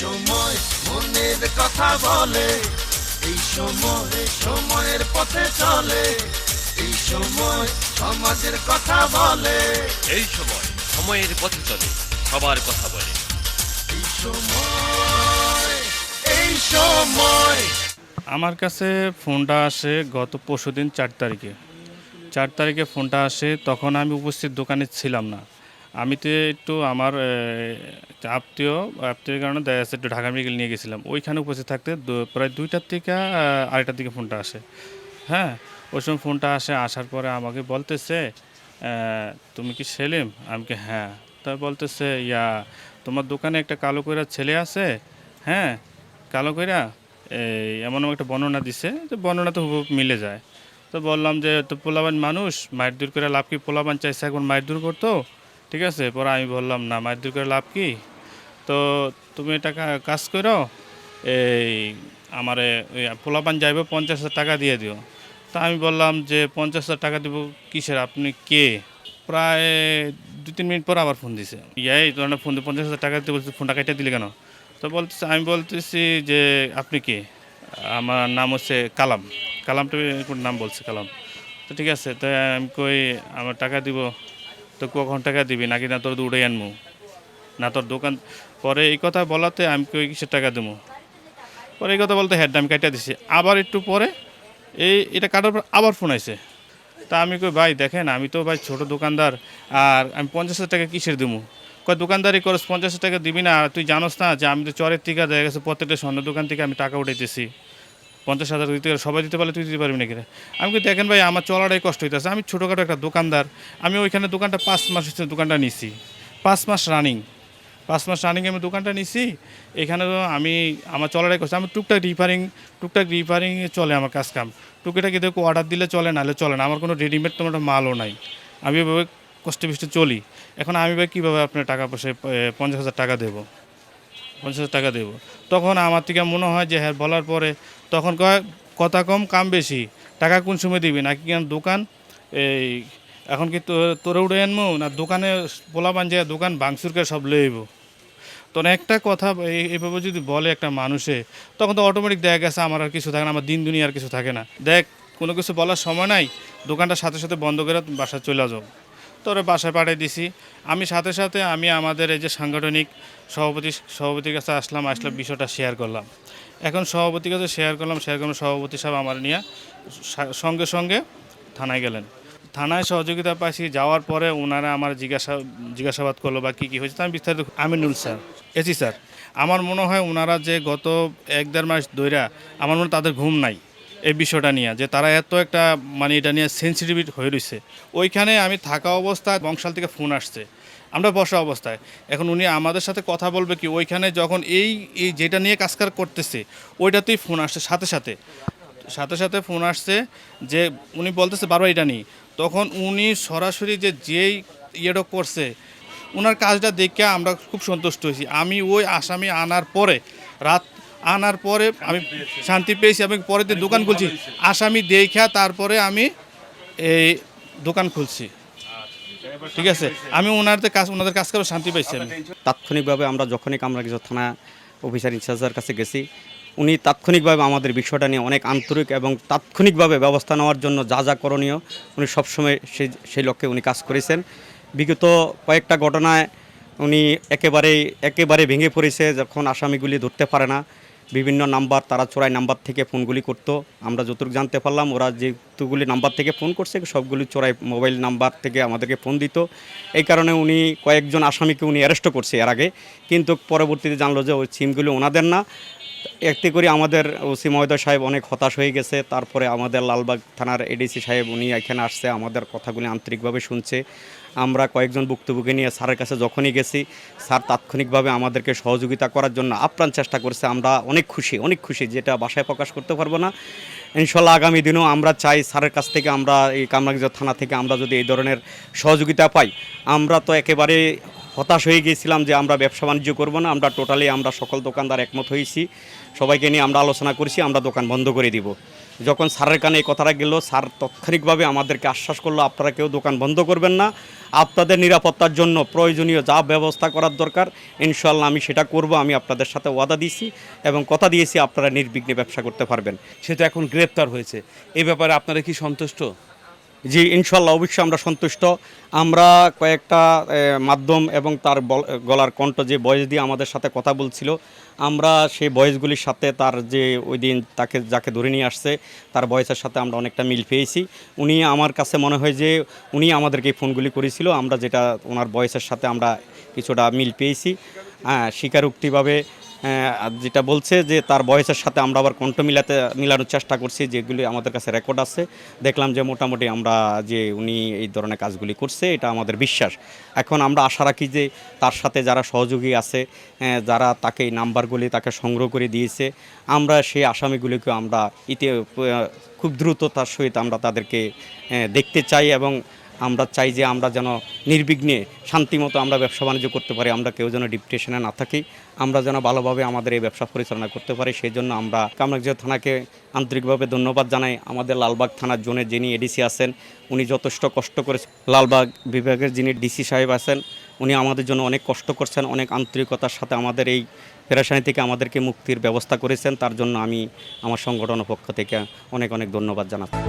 সময় মনের কথা বলে এই সময় সময়ের পথে চলে এই সময় সমাজের কথা বলে। এই সময় সময়ের পথে চলে সবার কথা বলে। এই সময় এই সময়। আমার কাছে ফোনটা আসে গত পরশুদিন চার তারিখে। চার তারিখে ফোনটা আসে তখন আমি উপস্থিত দোকানে ছিলাম না। আমি তো একটু আমার আত্মীয়, আত্মীয়ের কারণে একটু ঢাকা মেডিকেল নিয়ে গেছিলাম। ওইখানে উপস্থিত থাকতে প্রায় দুইটার থেকে আড়াইটার দিকে ফোনটা আসে। হ্যাঁ ওই সময় ফোনটা আসে, আসার পরে আমাকে বলতেছে তুমি কি সেলিম? আমি কি হ্যাঁ। তা বলতেছে, ইয়া, তোমার দোকানে একটা কালো কইরা ছেলে আছে? হ্যাঁ। কালো কইরা? এই এমন একটা বর্ণনা দিছে। যে বর্ণনা তো মিলে যায়। তো বললাম যে তো পোলাবান মানুষ মায়ের দূর করে লাভ কি পোলাবান চাইছে? এখন মায়ের দূর করতো? ঠিক আছে, পরে আমি বললাম, না, মায়ের দূর করে লাভ কি? তো তুমি এটা কাজ করো, এই আমারে পোলাপান যাইবে, পঞ্চাশ হাজার টাকা দিয়ে দিও। তা আমি বললাম যে, পঞ্চাশ হাজার টাকা দিব কিসের? আপনি কে? প্রায় দু তিন মিনিট পর আবার ফোন দিছে। ইয়াই তোমার ফোন দিয়ে পঞ্চাশ হাজার টাকা দিতে বলছে, ফোনটা কেটে দিলে কেন? তো বলতেছে, আমি বলতেছি যে, আপনি কে? আমার নাম হচ্ছে কালাম। কালামটা নাম বলছে, কালাম। তো ঠিক আছে তো আমি কই, আমার টাকা দিব। তো কখন টাকা দিবি? নাকি না তোর উড়ে আনব না তোর দোকান পরে এই কথা বলাতে আমি কই কিসের টাকা দেবো পরে এই কথা বলতে হেড আমি কাটিয়ে দিছি। আবার একটু পরে এই এটা কাটার পর আবার ফোন আইছে। তা আমি কই, ভাই, দেখেন, আমি তো ভাই ছোট দোকানদার, আর আমি পঞ্চাশ হাজার টাকা কিসের দেবো কয় দোকানদারি করস, পঞ্চাশ হাজার টাকা দিবি না। আর তুই জানোস না যে আমি তো চরের টিকা দেখা গেছে প্রত্যেকটা স্বর্ণ দোকান থেকে আমি টাকা উঠাইতেছি। পঞ্চাশ হাজার দিতে গেলে সবাই দিতে পারলে তুই দিতে পারবি নাকি রে? আমি কি দেখেন ভাই, আমার চলাটাই কষ্ট হইতেছে। আমি ছোটোখাটো একটা দোকানদার। আমি ওইখানে দোকানটা পাঁচ মাস হচ্ছে দোকানটা নিছি। পাঁচ মাস রানিং পাঁচ মাস রানিং আমি দোকানটা নিছি। এখানে আমি, আমার চলাটাই কষ্ট। আমি টুকটাক রিফারিং টুকটাক রিফারিংয়ে চলে আমার কাজ কাম। টুকিটাকি দেখো অর্ডার দিলে চলে, নাহলে চলে না। আমার কোনো রেডিমেড তোমার মালও নাই। আমি এভাবে কষ্টে বিষ্টে চলি। এখন আমি ভাই কীভাবে আপনার টাকা পয়সা পঞ্চাশ হাজার টাকা দেবো? পঞ্চাশ টাকা দেবো। তখন আমার থেকে মনে হয় যে হ্যাঁ বলার পরে তখন কয়, কথা কম, কাম বেশি। টাকা কোন সময় দিবি? নাকি কেন দোকান? এই, এখন কি তোরে উঠে আনব না দোকানে পোলাবান যে দোকান ভাঙচুরকে সব লইব? তো একটা কথা এই- এইভাবে যদি বলে একটা মানুষে, তখন তো অটোমেটিক দেখা গেছে, আমার আর কিছু থাকে না, আমার দিন দুনিয়া আর কিছু থাকে না। দেখ, কোনো কিছু বলার সময় নাই, দোকানটা সাথে সাথে বন্ধ করে বাসায় চলে যাও। তোরে বাসায় পাঠিয়ে দিছি। আমি সাথে সাথে আমি আমাদের এই যে সাংগঠনিক সভাপতি, সভাপতির কাছে আসলাম, আসলে বিষয়টা শেয়ার করলাম। এখন সভাপতির কাছে শেয়ার করলাম শেয়ার করলাম, সভাপতি সাহেব আমার নিয়ে সঙ্গে সঙ্গে থানায় গেলেন। থানায় সহযোগিতা পাইছি, যাওয়ার পরে ওনারা আমার জিজ্ঞাসা, জিজ্ঞাসাবাদ করল বা কী কী হয়েছে আমি বিস্তারিত আমিনুল স্যার। এসি স্যার, আমার মনে হয় ওনারা যে গত এক দেড় মাস ধইরা আমার মনে তাদের ঘুম নাই এই বিষয়টা নিয়ে, যে তারা এত একটা মানে এটা নিয়ে সেন্সিটিভ হয়ে রয়েছে ওইখানে আমি থাকা অবস্থায় বংশাল থেকে ফোন আসছে। আমরা বসা অবস্থায়। এখন উনি আমাদের সাথে কথা বলবে কি, ওইখানে যখন এই এই যেটা নিয়ে কাজকার করতেছে, ওইটাতেই ফোন আসছে, সাথে সাথে। সাথে সাথে ফোন আসছে যে, উনি বলতেছে বারবার এটা নিয়ে তখন উনি সরাসরি যে, যেই ইয়েটা করছে ওনার কাজটা দেখে আমরা খুব সন্তুষ্ট হয়েছি। আমি ওই আসামি আনার পরে, রাত আনার পরে আমি শান্তি পেয়েছি আমি পরে দোকান খুলছি। আসামি দেখা তারপরে আমি এই দোকান খুলছি। ঠিক আছে? আমি ওনাদের কাজ ওনাদের কাজ করে শান্তি পাইছি আমি। তাৎক্ষণিকভাবে আমরা যখনই কামরাগিজ থানা অফিসার ইনচার্জের কাছে গেছি, উনি তাৎক্ষণিকভাবে আমাদের বিষয়টা নিয়ে অনেক আন্তরিক এবং তাৎক্ষণিকভাবে ব্যবস্থা নেওয়ার জন্য যা যা করণীয়, উনি সবসময় সেই সেই লক্ষ্যে উনি কাজ করেছেন। বিগত কয়েকটা ঘটনায় উনি একেবারেই একেবারে ভেঙে পড়েছে, যখন আসামিগুলি ধরতে পারে না। বিভিন্ন নাম্বার, তারা চোরাই নাম্বার থেকে ফোনগুলি করতো। আমরা যতটুকু জানতে পারলাম, ওরা যেগুলি নাম্বার থেকে ফোন করছে, সবগুলি চোরাই মোবাইল নাম্বার থেকে আমাদেরকে ফোন দিত। এই কারণে উনি কয়েকজন আসামিকে উনি অ্যারেস্টও করছে এর আগে। কিন্তু পরবর্তীতে জানলো যে ওই সিমগুলি ওনাদের না। একটি করে আমাদের ওসি মহোদয় সাহেব অনেক হতাশ হয়ে গেছে। তারপরে আমাদের লালবাগ থানার এডিসি সাহেব উনি এখানে আসছে, আমাদের কথাগুলি আন্তরিকভাবে শুনছে। আমরা কয়েকজন ভুক্তভোগী নিয়ে স্যারের কাছে যখনই গেছি, স্যার তাৎক্ষণিকভাবে আমাদেরকে সহযোগিতা করার জন্য আপ্রাণ চেষ্টা করছে। আমরা অনেক খুশি অনেক খুশি যেটা বাসায় প্রকাশ করতে পারব না। ইনশাল্লাহ আগামী দিনেও আমরা চাই স্যারের কাছ থেকে আমরা এই কামরাগঞ্জ থানা থেকে আমরা যদি এই ধরনের সহযোগিতা পাই। আমরা তো একেবারে হতাশ হয়ে গিয়েছিলাম যে আমরা ব্যবসা বাণিজ্য করব না, আমরা টোটালি আমরা সকল দোকানদার একমত হয়েছি। সবাইকে নিয়ে আমরা আলোচনা করেছি, আমরা দোকান বন্ধ করে দিব। যখন স্যারের কানে এই কথাটা গেল, স্যার তাৎক্ষণিকভাবে আমাদেরকে আশ্বাস করল, আপনারা কেউ দোকান বন্ধ করবেন না। আপনাদের নিরাপত্তার জন্য প্রয়োজনীয় যা ব্যবস্থা করার দরকার ইনশাল্লাহ আমি সেটা করব, আমি আপনাদের সাথে ওয়াদা দিয়েছি এবং কথা দিয়েছি, আপনারা নির্বিঘ্নে ব্যবসা করতে পারবেন। সে তো এখন গ্রেপ্তার হয়েছে। এই ব্যাপারে আপনারা কি সন্তুষ্ট? জি, ইনশাল্লাহ, অবশ্যই আমরা সন্তুষ্ট। আমরা কয়েকটা মাধ্যম এবং তার গলার কণ্ঠ, যে বয়স দিয়ে আমাদের সাথে কথা বলছিল, আমরা সেই বয়সগুলির সাথে তার যে ওই দিন তাকে, যাকে ধরে নিয়ে আসছে, তার বয়সের সাথে আমরা অনেকটা মিল পেয়েছি। উনি আমার কাছে মনে হয় যে, উনি আমাদেরকে ফোনগুলি করেছিল, আমরা যেটা ওনার বয়সের সাথে আমরা কিছুটা মিল পেয়েছি। হ্যাঁ স্বীকারোক্তিভাবে যেটা বলছে যে তার বয়সের সাথে আমরা আবার কণ্ঠ মিলাতে, মিলানোর চেষ্টা করছি, যেগুলি আমাদের কাছে রেকর্ড আছে। দেখলাম যে মোটামুটি আমরা যে উনি এই ধরনের কাজগুলি করছে, এটা আমাদের বিশ্বাস। এখন আমরা আশা রাখি যে তার সাথে যারা সহযোগী আছে যারা তাকে এই নাম্বারগুলি তাকে সংগ্রহ করে দিয়েছে, আমরা সেই আসামিগুলিকে আমরা ইতি খুব দ্রুত তার সহিত আমরা তাদেরকে দেখতে চাই এবং আমরা চাই যে আমরা যেন নির্বিঘ্নে শান্তিমতো আমরা ব্যবসা বাণিজ্য করতে পারি, আমরা কেউ যেন ডিপ্রেশনে না থাকি, আমরা যেন ভালোভাবে আমাদের এই ব্যবসা পরিচালনা করতে পারি, সেই জন্য আমরা কামরাজ্য থানাকে আন্তরিকভাবে ধন্যবাদ জানাই। আমাদের লালবাগ থানার জোনে যিনি এডিসি আছেন, উনি যথেষ্ট কষ্ট করে লালবাগ বিভাগের যিনি ডিসি সাহেব আছেন, উনি আমাদের জন্য অনেক কষ্ট করছেন, অনেক আন্তরিকতার সাথে আমাদের এই পেরেশানি থেকে আমাদেরকে মুক্তির ব্যবস্থা করেছেন। তার জন্য আমি আমার সংগঠনের পক্ষ থেকে অনেক অনেক ধন্যবাদ জানাচ্ছি।